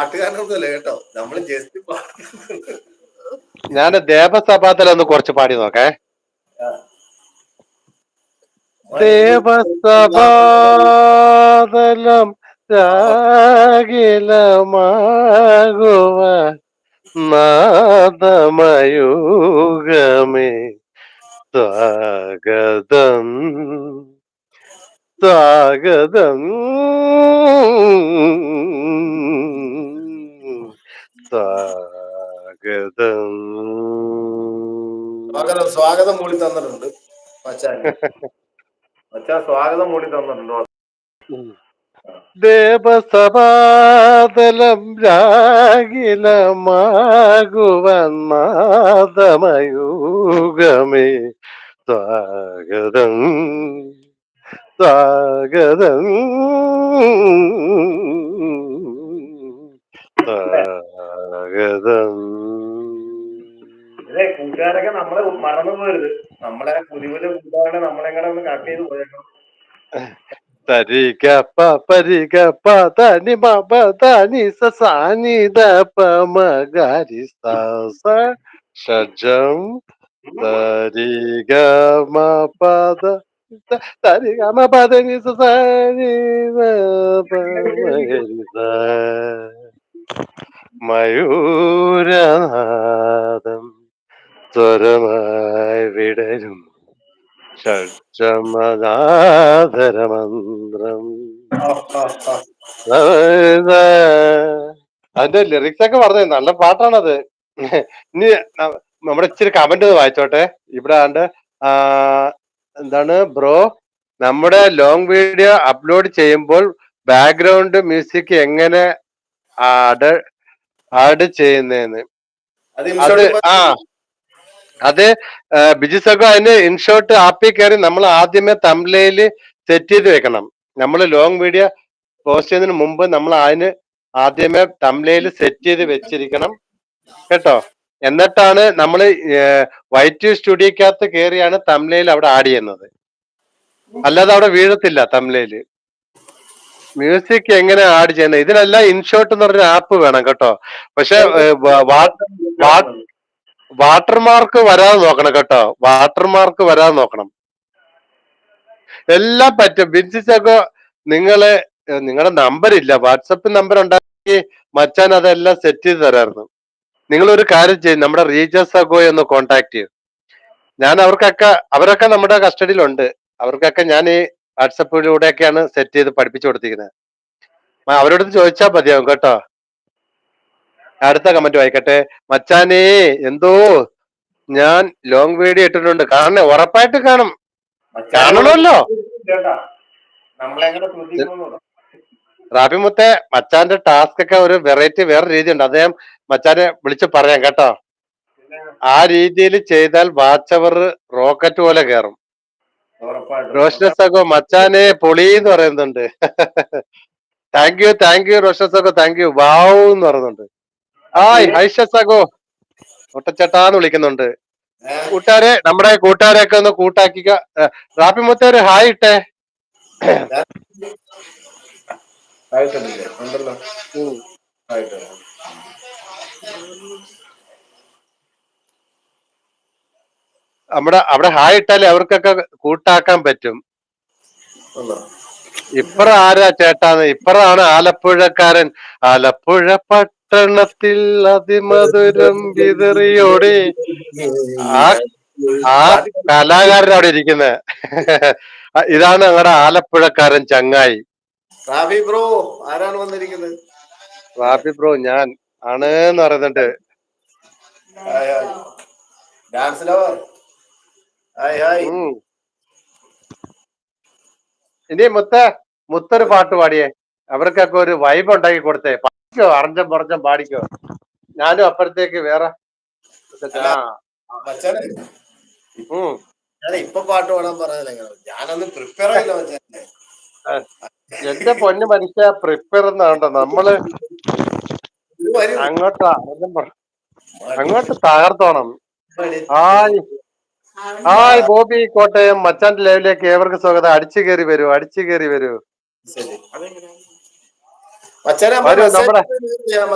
പാട്ടുകാരനൊന്നുമല്ല കേട്ടോ. നമ്മൾ ജസ്റ്റ് ഞാൻ ദേവസഭാതലൊന്ന് കുറച്ച് പാടി നോക്കേ. ദേവസഭാതലം രാഗിലമാകുവ നാദമയൂഗമേ. സ്വാഗതം. സ്വാഗതം. സ്വാഗതം കൂടി തന്നിട്ടുണ്ട്. മച്ചാൻ സ്വാഗതം കൂടി തന്നിട്ടുണ്ടോ? ദേവസഭാതലം രാഗിലമാകുവന്നാദമയൂഗമേ സ്വാഗതം സ്വാഗതം. സ്വാഗതം. കൂട്ടുകാരൊക്കെ നമ്മളെ മറന്നു പോകരുത് നമ്മളെ പുതിയ പുതിയ കൂട്ടുകാരെ നമ്മളെങ്ങനെ ഒന്ന് കട്ട് ചെയ്ത് പോയേക്കണം. തരിക മയൂരനാദം സ്വരമായി വിടരും. ഷഡ്ജമദാധരമന്ത്രം അതിന്റെ ലിറിക്സ് ഒക്കെ പറഞ്ഞത് നല്ല പാട്ടാണത്. ഇനി നമ്മുടെ ഇച്ചിരി കമന്റ് വായിച്ചോട്ടെ. ഇവിടെ ആണ്ട് എന്താണ് ബ്രോ? നമ്മുടെ ലോങ് വീഡിയോ അപ്ലോഡ് ചെയ്യുമ്പോൾ ബാക്ക്ഗ്രൗണ്ട് മ്യൂസിക് എങ്ങനെ ആഡ് ആഡ് ചെയ്യുന്നതെന്ന് അത് ആ. അത് ബിജു സഖോ അതിന് ഇൻഷോട്ട് ആപ്പിൽ കയറി നമ്മൾ ആദ്യമേ തംലയിൽ സെറ്റ് ചെയ്ത് വെക്കണം. നമ്മൾ ലോങ് വീഡിയോ പോസ്റ്റ് ചെയ്യുന്നതിന് മുമ്പ് നമ്മൾ അതിന് ആദ്യമേ തംലയിൽ സെറ്റ് ചെയ്ത് വെച്ചിരിക്കണം. കേട്ടോ? എന്നിട്ടാണ് നമ്മൾ വൈറ്റ് സ്റ്റുഡിയോക്കകത്ത് കയറിയാണ് തംലയിൽ അവിടെ ആഡ് ചെയ്യുന്നത്. അല്ലാതെ അവിടെ വീഴത്തില്ല തംലയിൽ മ്യൂസിക് എങ്ങനെ ആഡ് ചെയ്യുന്നത്? ഇതിനെല്ലാം ഇൻഷോർട്ട് എന്ന് പറഞ്ഞ ആപ്പ് വേണം കേട്ടോ. പക്ഷെ വാട്ടർമാർക്ക് വരാതെ നോക്കണം കേട്ടോ. വാട്ടർമാർക്ക് വരാതെ നോക്കണം. എല്ലാം പറ്റും. ബിൻസിച്ചൊക്കെ നിങ്ങൾ നിങ്ങളുടെ നമ്പർ ഇല്ല. വാട്സപ്പ് നമ്പർ ഉണ്ടാക്കി മച്ചാൻ അതെല്ലാം സെറ്റ് ചെയ്ത് തരായിരുന്നു. നിങ്ങൾ ഒരു കാര്യം ചെയ്യും. നമ്മുടെ റീജസ് അഗോയെ ഒന്ന് കോണ്ടാക്ട് ചെയ്യും. ഞാൻ അവർക്കൊക്കെ അവരൊക്കെ നമ്മുടെ കസ്റ്റഡിയിലുണ്ട്. അവർക്കൊക്കെ ഞാൻ ഈ വാട്സപ്പിലൂടെയൊക്കെയാണ് സെറ്റ് ചെയ്ത് പഠിപ്പിച്ചു കൊടുത്തിരിക്കുന്നത്. അവരോട് ചോദിച്ചാൽ മതിയാവും കേട്ടോ. അടുത്ത കമന്റ് വായിക്കട്ടെ. മച്ചാനേ എന്തോ? ഞാൻ ലോങ് വീഡിയോ ഇട്ടിട്ടുണ്ട്. കാണണേ ഉറപ്പായിട്ട് കാണും. കാണണമല്ലോ. റാബി മുത്തെ മച്ചാന്റെ ടാസ്ക് ഒക്കെ ഒരു വെറൈറ്റി വേറെ രീതി ഉണ്ട് അദ്ദേഹം മച്ചാനെ വിളിച്ച് പറയാം കേട്ടോ. ആ രീതിയിൽ ചെയ്താൽ വാച്ചവർ അവർ റോക്കറ്റ് പോലെ കയറും. റോഷന റോഷൻ സഗോ മച്ചാനെ പൊളി എന്ന് പറയുന്നുണ്ട്. Thank you thank you Roshan സഖോ thank you wow എന്ന് പറയുന്നുണ്ട്. ഹായ് ഹൈഷ സഗോ. ഒട്ടച്ചേട്ടാന്ന് വിളിക്കുന്നുണ്ട്. കൂട്ടുകാരെ നമ്മുടെ കൂട്ടുകാരെയൊക്കെ ഒന്ന് കൂട്ടാക്കിക്ക. റാപ്പി മുത്തേര് ഹായ് ഇട്ടേ. നമ്മടെ അവിടെ ഹായ് ഇട്ടാലേ അവർക്കൊക്കെ കൂട്ടാക്കാൻ പറ്റും? ഇപ്പറ ആരാ ചേട്ടാന്ന്? ഇപ്പറാണ് ആലപ്പുഴക്കാരൻ. ആലപ്പുഴ പട്ടണത്തിൽ അതിമധുരം വിതറിയോടെ ആ ആ കലാകാരൻ അവിടെ ഇരിക്കുന്നത് ഇതാണ് ഞങ്ങളുടെ ആലപ്പുഴക്കാരൻ ചങ്ങായി. റാഫി ബ്രോ ആരാണ് വന്നിരിക്കുന്നത് റാഫി ബ്രോ ഞാൻ ആണ് എന്ന് പറയുന്നുണ്ട് ഡാൻസ് ലവർ ഹായ് ഹായ്. ഇനി മുത്ത മുത്തൊരു പാട്ട് പാടിയേ. അവർക്കൊക്കെ ഒരു വൈബ് ഉണ്ടാക്കി കൊടുത്തേ. പാടിക്കോ അറിഞ്ഞം പറഞ്ഞം പാടിക്കോ? ഞാനും അപ്പുറത്തേക്ക് വേറെ ഇപ്പൊ പാട്ട് പാടാൻ പറഞ്ഞില്ല ഇങ്ങനെ. ഞാനൊന്ന് പ്രിപ്പയർ ആയില്ല എന്റെ പൊന്നു മനുഷ്യ പ്രിപ്പയർ എന്നാണ്ട നമ്മൾ അങ്ങോട്ട് അങ്ങോട്ട് തകർത്തോണം. ഹായ് ഹായ് ബോബി കോട്ടയം മച്ചാന്റെ ലൈവിലേക്ക് ഏവർക്ക് സ്വാഗതം. അടിച്ചു കയറി വരൂ അടിച്ചു കയറി വരൂ. മച്ചാനെ